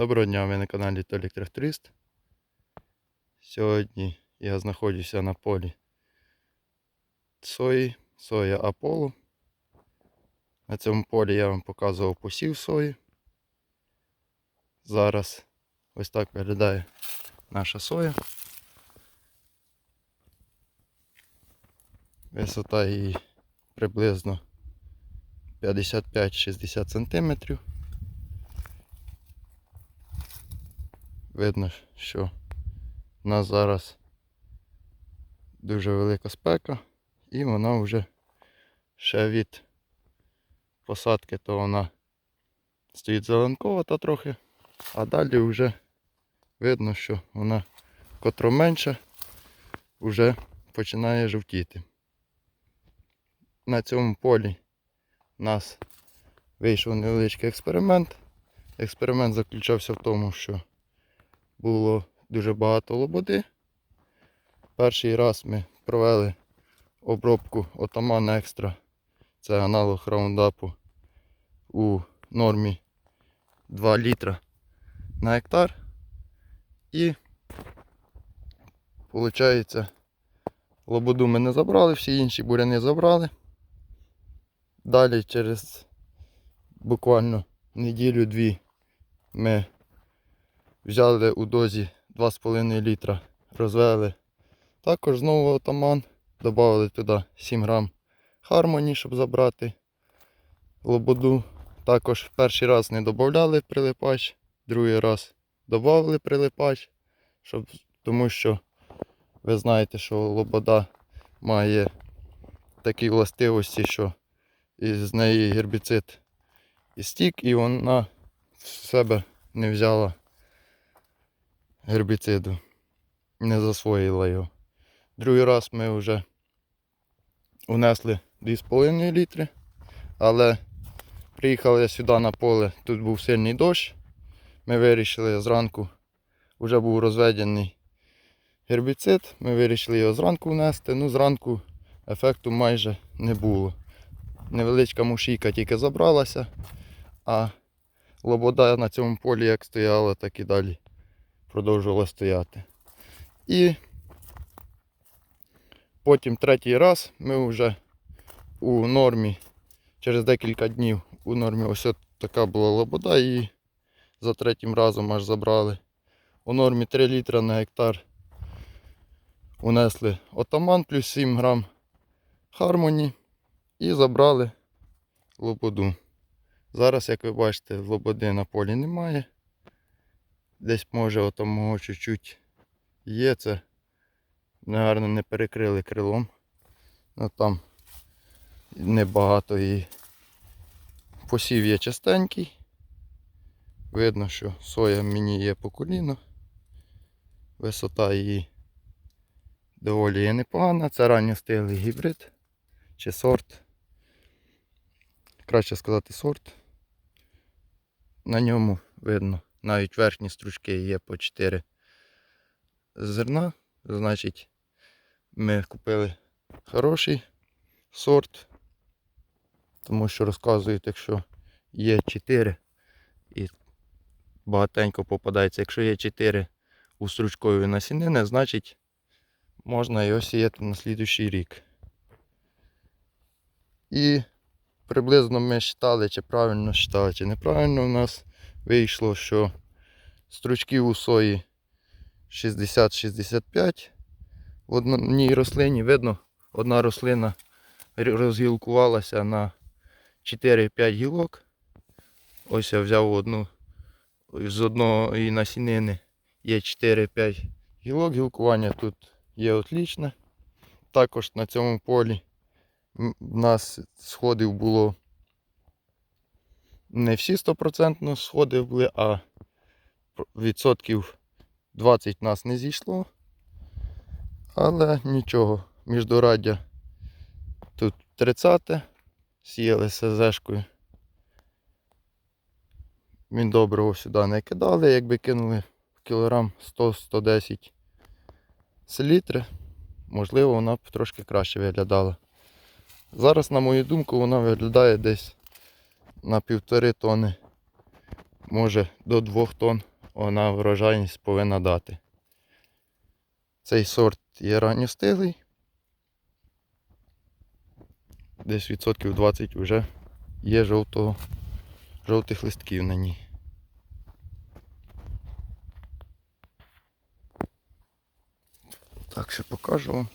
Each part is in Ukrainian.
Доброго дня, ви на каналі Толік Тракторист. Сьогодні я знаходжуся на полі сої, соя Аполло. На цьому полі я вам показував посів сої. Зараз ось так виглядає наша соя. Висота її приблизно 55-60 см. Видно, що в нас зараз дуже велика спека і вона вже ще від посадки, то вона стоїть зеленковата трохи, а далі вже видно, що вона котро менша вже починає жовтіти. На цьому полі у нас вийшов невеличкий експеримент. Експеримент заключався в тому, що було дуже багато лободи. Перший раз ми провели обробку Отаман Екстра. Це аналог раундапу у нормі 2 літра на гектар. І виходить, лободу ми не забрали, всі інші буряни забрали. Далі через буквально неділю-дві ми взяли у дозі 2,5 літра, розвели. Також знову отаман, додали туди 7 грам хармоні, щоб забрати лободу. Також перший раз не додавали прилипач, другий раз додали прилипач, щоб, тому що ви знаєте, що лобода має такі властивості, що із неї гербіцид і стік, і вона в себе не взяла гербіциду. Не засвоїла його. Другий раз ми вже унесли 2,5 літри, але приїхали сюди на поле, тут був сильний дощ. Ми вирішили зранку, вже був розведений гербіцид, ми вирішили його зранку внести, ну зранку ефекту майже не було. Невеличка мушійка тільки забралася, а лобода на цьому полі як стояла, так і далі продовжувала стояти. І потім третій раз ми вже у нормі, через декілька днів у нормі ось от така була лобода і за третім разом аж забрали. У нормі 3 літра на гектар унесли отаман плюс 7 грам хармоні і забрали лободу. Зараз, як ви бачите, лободи на полі немає. Десь може отамого чуть-чуть є це. Нагарно не перекрили крилом. Ну там небагато і посів є частенький. Видно, що соя мені є по коліно. Висота її доволі є непогана. Це ранньостиглий гібрид чи сорт. Краще сказати сорт. На ньому видно навіть верхні стручки є по 4 зерна. Значить, ми купили хороший сорт, тому що розказують, якщо є 4 і багатенько попадається, якщо є 4 у стручкові насінини, значить можна його сіяти на слідуючий рік. І приблизно ми вважали, чи правильно вважали, чи неправильно у нас вийшло, що стручків у сої 60-65. В одній рослині видно, одна рослина розгілкувалася на 4-5 гілок. Ось я взяв одну з одної насінини є 4-5 гілок. Гілкування тут є отлічне. Також на цьому полі в нас сходів було не всі 100% сходи були, а відсотків 20 нас не зійшло. Але нічого, міждораддя тут 30 сіяли СЗшкою. Він доброго сюди не кидали, якби кинули кілограм 100-110 селітри, можливо, вона б трошки краще виглядала. Зараз, на мою думку, вона виглядає десь на півтори тони, може до двох тонн вона врожайність повинна дати. Цей сорт є ранньостиглий. Десь відсотків 20 вже є жовтого, жовтих листків на ній. Так, ще покажу вам.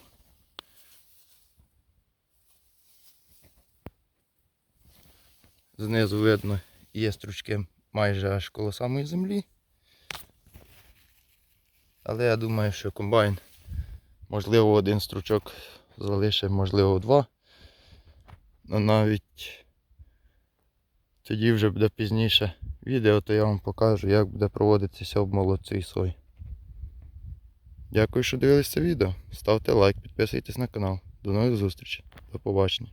Знизу видно є стручки майже аж коло самої землі. Але я думаю, що комбайн, можливо, один стручок залишив, можливо, два. Ну навіть тоді вже буде пізніше відео, то я вам покажу, як буде проводитися обмолот цієї сої. Дякую, що дивилися це відео. Ставте лайк, підписуйтесь на канал. До нових зустрічей. До побачення.